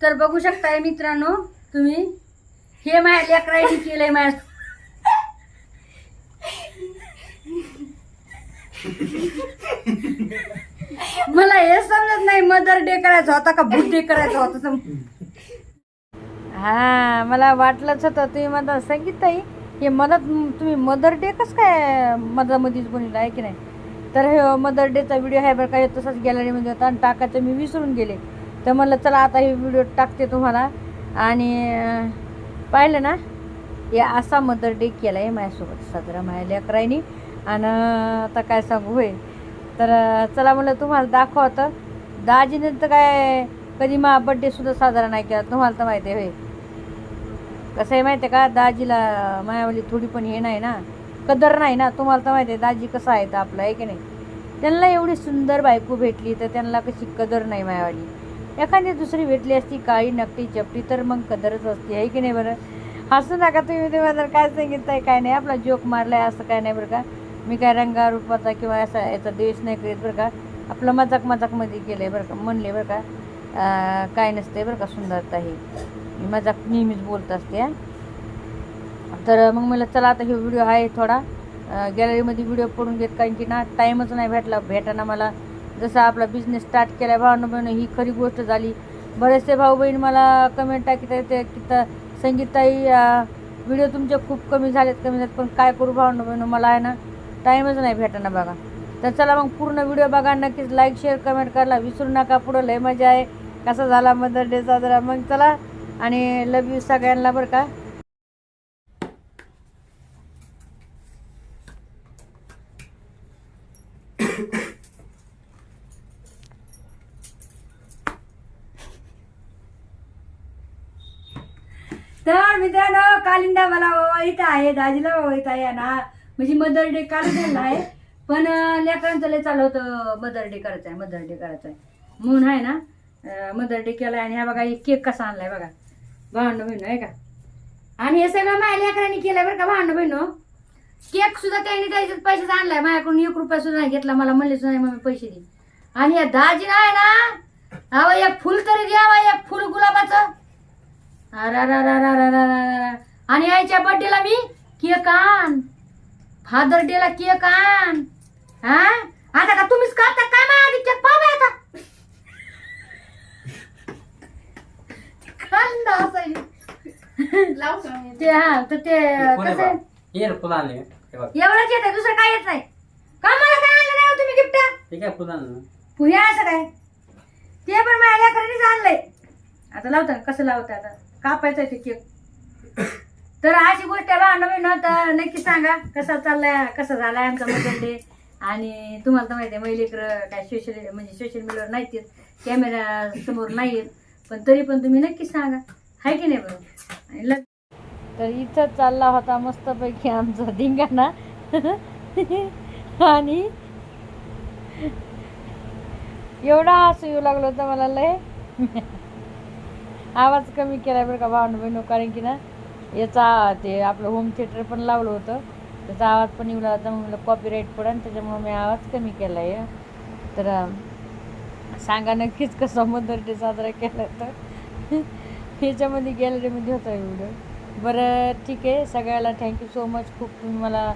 तर बघू शकताय मित्रांनो तुम्ही हे माझ्या लेकराईने केलंय माझ्या मला हे समजत नाही मदर डे करायचा होता का बुथ डे करायचा होता तर- हा मला वाटलंच होतं तुम्ही मला सांगितलं हे मदत तुम्ही मदर डे कसं काय मधामध्येच बनवलं आहे की नाही? तर हे मदर डेचा व्हिडिओ आहे बरं काय तसाच गॅलरीमध्ये होता आणि टाकायचं मी विसरून गेले. तर म्हणलं चला आता हे व्हिडिओ टाकते तुम्हाला. आणि पाहिलं ना हे असा मदर डे केला आहे माझ्यासोबत साजरा माझ्या लेकराईनी. आणि आता काय सांगू होय. तर चला म्हणलं तुम्हाला दाखवतं दाजीने तर काय कधी मा बड्डेसुद्धा साजरा नाही केला. तुम्हाला तर माहिती आहे होय. कसं आहे माहिती आहे का दाजीला मायावली थोडी पण हे नाही ना कदर नाही ना. तुम्हाला तर माहिती आहे दाजी कसं आहे तर आपलं आहे की नाही. त्यांना एवढी सुंदर बायको भेटली तर त्यांना कशी कदर नाही मायावाली. एखादी दुसरी भेटली असती काळी नकटी चपटी तर मग कदरच असते आहे की नाही बरं? हसू नका तुम्ही ते जर काय सांगितलं आहे काय नाही आपला जोक मारलाय असं काय नाही बरं का? मी काय रंगा रूपाचा किंवा असा याचा द्वेष नाही करीत बरं का? आपलं मजाक मजाकमध्ये केलं आहे बरं का म्हणले बरं का काय नसते बरं का सुंदरता ही मी मजाक नेहमीच बोलत असते हा. तर मग मला चला आता हे व्हिडिओ आहे थोडा. गॅलरीमध्ये व्हिडिओ पडून घेत कारण की ना टाईमच नाही भेटला भेटाना मला जसा आपला बिझनेस स्टार्ट केला भावनं बहिणी ही खरी गोष्ट झाली. बरेचसे भाऊ बहीण मला कमेंट टाकीत आहेत ते की तर संगीताई व्हिडिओ तुमचे खूप कमी झालेत कमी झालेत पण काय करू भावनं बहिणी मला आहे ना टाईमच नाही भेटाना बघा. तर चला मग पूर्ण व्हिडिओ बघा नक्कीच लाईक शेअर कमेंट करायला विसरू नका पुढं लय मजा आहे. कसा झाला मदर डे साजरा? मग चला आणि लव यू सगळ्यांना बरं का. तर मित्रांनो कालिंदा मला ओवाळीत आहे दाजीला ओवाळीत आहे ना म्हणजे मदर डे काल झाला आहे. पण लेकरांचं लय चालू मदर डे करायचं आहे मदर डे करायचा आहे. म्हणून आहे ना मदर डे केलाय आणि हा बघा केक कसा आणलाय बघा. भांडण बहिण आहे का? आणि हे सगळं माझ्या लेकरांनी केलंय बरं का भांडण बहिण? केक सुद्धा त्यांनी त्याच्यात पैशाचा आणलाय. माझ्याकडून एक रुपया सुद्धा नाही घेतला. मला म्हणले सुद्धा नाही मग मी पैसे दे. आणि या दाजीला आहे ना अहो एक फुल तरी द्यावा एक फुल गुलाबाचं. अरारारारारारारा. आणि आईच्या बर्थडेला मी केक आण. फादर डेला केक आण. हा? आता का तुम्हीच करता काय माझी केक पाहा आता? कांदा असायला. ते हा तर ते कसं? हे बघ. एवढंच येत दुसरं काय येत नाही. का मला काय आणलं नाही हो तुम्ही गिफ्ट हे पुढे असं काय? ते पण माझ्या लेकरांनीच आणलंय. आता लावता कसं लावता आता? कापायचं ते केक तर अशी गोष्ट आहे भांडण तर नक्की सांगा कसा चाललाय कसा झालाय आमचा मदर डे आणि तुम्हाला तर माहिती आहे महिलेकर काय सोशल म्हणजे सोशल मीडियावर नाहीत कॅमेरा समोर नाहीत पण तरी पण तुम्ही नक्की सांगा. हाय की नाही बरं आणि लग- तर इथं चालला होता मस्तपैकी आमचा धिंगाणा. आणि एवढा हसू येऊ लागलो होतं मला लय. आवाज कमी केला बरं का भावनं बहिणू कारण की ना याचा ते आपलं होम थिएटर पण लावलं होतं. त्याचा आवाज पण येऊ लागला होता म्हणलं कॉपीराईट पडेल त्याच्यामुळे मी आवाज कमी केला आहे तर सांगा नक्कीच कसं मदर डे साजरा केला तर. ह्याच्यामध्ये गॅलरीमध्ये होता एवढं. बरं ठीक आहे. सगळ्याला थँक्यू सो मच खूप तुम्ही मला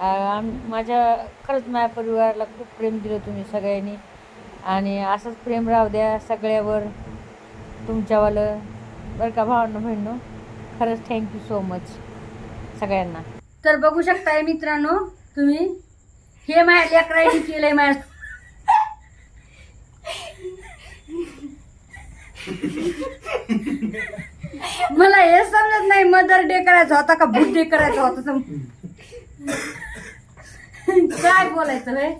आम माझ्या खरंच माझ्या परिवाराला खूप प्रेम दिलं तुम्ही सगळ्यांनी. आणि असंच प्रेम राहू द्या सगळ्यावर. तुमच्यावालं बरं का भावनं बहिणं खरंच थँक्यू सो मच सगळ्यांना. तर बघू शकताय मित्रांनो तुम्ही? हे माझ्या लेकराईने केलंय माझ्या मला हे समजत नाही मदर डे करायचा होता का बुथ डे करायचा होता सम- काय बोलायचं रे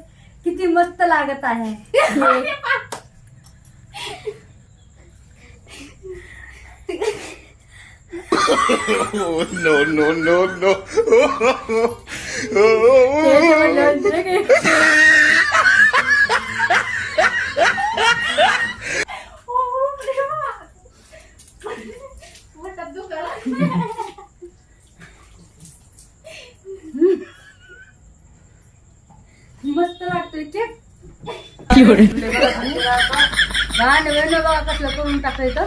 किती मस्त लागत आहे हे. Oh no no no no! हे म्हणलं होतं की- मस्त लागतोय केक लहान वेळ बघा कसलं करून टाकायचं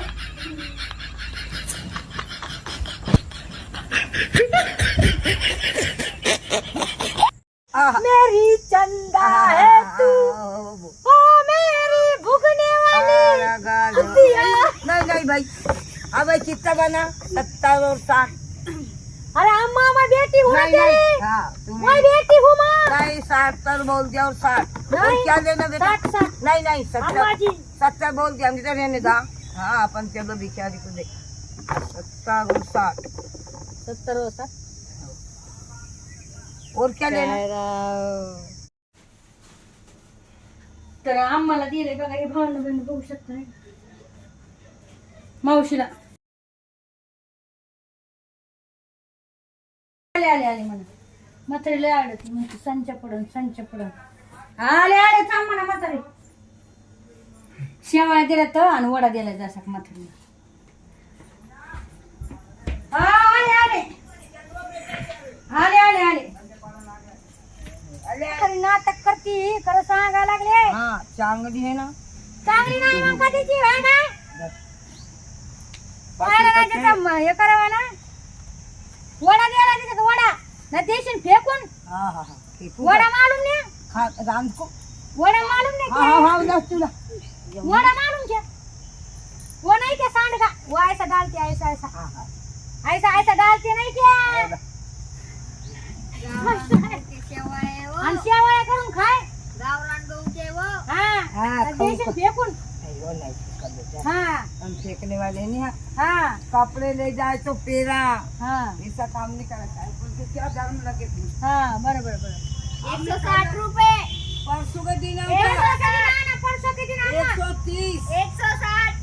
मेरी चंदा है तू। ओ मेरी भुगने वाली दिया नहीं नहीं भाई। अब कितना बना सत्तर और साठ अरे अम्मा मैं बेटी हूँ तेरी। हाँ मैं बेटी हूँ माँ। नहीं सत्तर बोल दिया और साठ। क्या लेना बेटा? साठ साठ नहीं नहीं अम्मा सत्तर जी। सत्तर बोल दिया मुझे रहने दा हाँ अपन चलो बिचारी को दे सत्तर और साठ सत्तर होता और क्या लेना? तर आम्हाला दिले बघा हे भावना बहिणी बघू शकता हे. मावशीला. आले आले आले म्हणा. म्हातारी लय आडत म्हणते संच्या पडून संच्या पडून आले आले थांब म्हणा म्हातारी. शेवाळ्या दिल्या तर आणि वडा दिला जसा म्हातारी हा आले आले. आले आले आले. करती खरं सांगायला लागले. हाँ चांगली है ना. चांगली नाही मग कधीची आहे ना? म- हे करावं ना वडा द्यायला तिथं वडा. देशील फेकून? हाँ हाँ हाँ है। वडा मालूम नाही हाँ राम को वडा मालूम नाही हाँ हाँ क्या? हाँ उधर चूल्हा वडा मालूम क्या वो नहीं क्या सांडगा वो ऐसा डालते ऐसा ऐसा हाँ हाँ. ऐसा ऐसा डालते नहीं क्या आणि शेवाळ्या करून खाय हा का? फेकून वो नहीं कर देते हा हम फेंकने वाले नहीं हैं हा कपड़े ले जाए तो पेरा हा ऐसा काम नहीं करता है बोलते क्या धर्म लगे तू हा बरोबर बरोबर एकशे साठ रुपये परसों के दिन एक सौ परसों किती ना? एक सौ तीस एकशे साठ